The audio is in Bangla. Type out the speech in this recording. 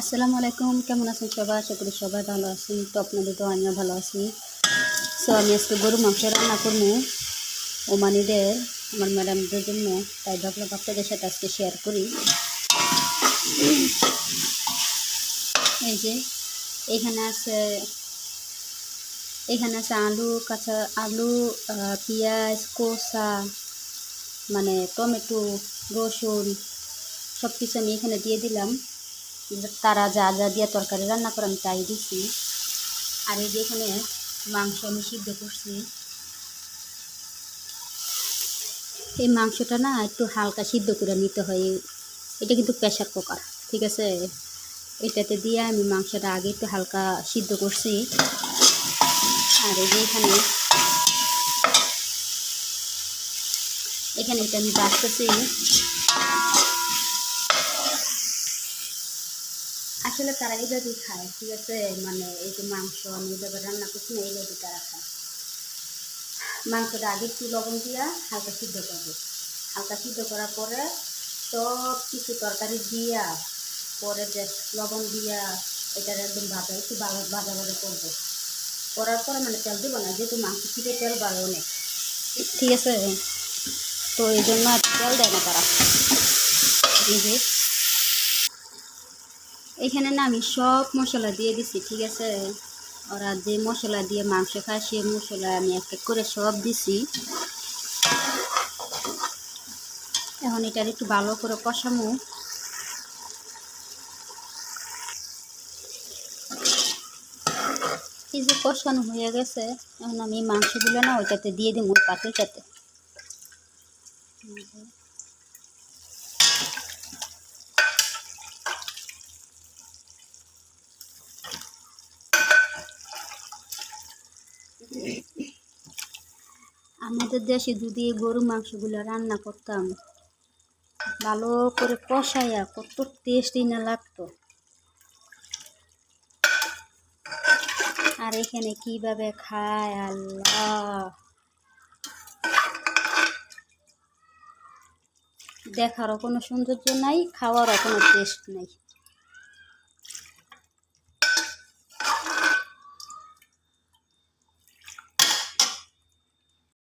আসসালামু আলাইকুম, কেমন আছেন সবাই? আশা করি সবাই ভালো আছেন। তো আপনাদের তো আমিও ভালো আছি। সো আমি আজকে গরু মাংস রান্না করব। ওমানিদের, আমার ম্যাডামদের জন্য। তাই ভাবলাম আপনাদের সাথে আজকে শেয়ার করি। এই যে, এখানে আছে এখানে আছে আলু, কাঁচা আলু পেঁয়াজ কষা মানে টমেটো, রসুন সব কিছু আমি এখানে দিয়ে দিলাম। তারা যা যা দিয়ে তরকারি রান্না করে আমি তাই দিছি। আর এই যে এখানে মাংস আমি সিদ্ধ করছি। এই মাংসটা না একটু হালকা সিদ্ধ করে নিতে হয়। এটা কিন্তু প্রেশার কুকার, ঠিক আছে? এটাতে দিয়ে আমি মাংসটা আগে একটু হালকা সিদ্ধ করছি। আর এই যে এখানে এখানে এটা আমি বাড়তেছি আসলে তারা এইভাবেই খায়, ঠিক আছে? মানে এই যে মাংস, আমি এইভাবে রান্না করছি না এইভাবে তারা খায়। মাংসটা আগে একটু লবণ দিয়া হালকা সিদ্ধ করব। হালকা সিদ্ধ করার পরে সব কিছু তরকারি দিয়া, পরে যে লবণ দিয়া, এটার একদম ভাজা, একটু ভাজা ভাজা করব। করার পরে মানে তেল দেবো না, যেহেতু মাংস থেকে তেল বাড়ে অনেক ঠিক আছে? তো এই জন্য তেল দেয় না তারা। এই এখানে না আমি সব মশলা দিয়ে দিছি, ঠিক আছে? ওরা যে মশলা দিয়ে মাংস খায়, সে মশলা আমি এক এক করে সব দিছি। এখন এটার একটু ভালো করে কষামো। এই যে কষানো হয়ে গেছে, এখন আমি মাংসগুলো না ওইটাতে দিয়ে দিব ওই পাতিলটাতে। আমাদের দেশে যদি এই গরু মাংসগুলো রান্না করতাম, ভালো করে কষাইয়া কত টেস্টই না লাগতো। আর এখানে কীভাবে খায় আল্লাহ। দেখারও কোনো সৌন্দর্য নাই, খাওয়ারও কোনো টেস্ট নাই।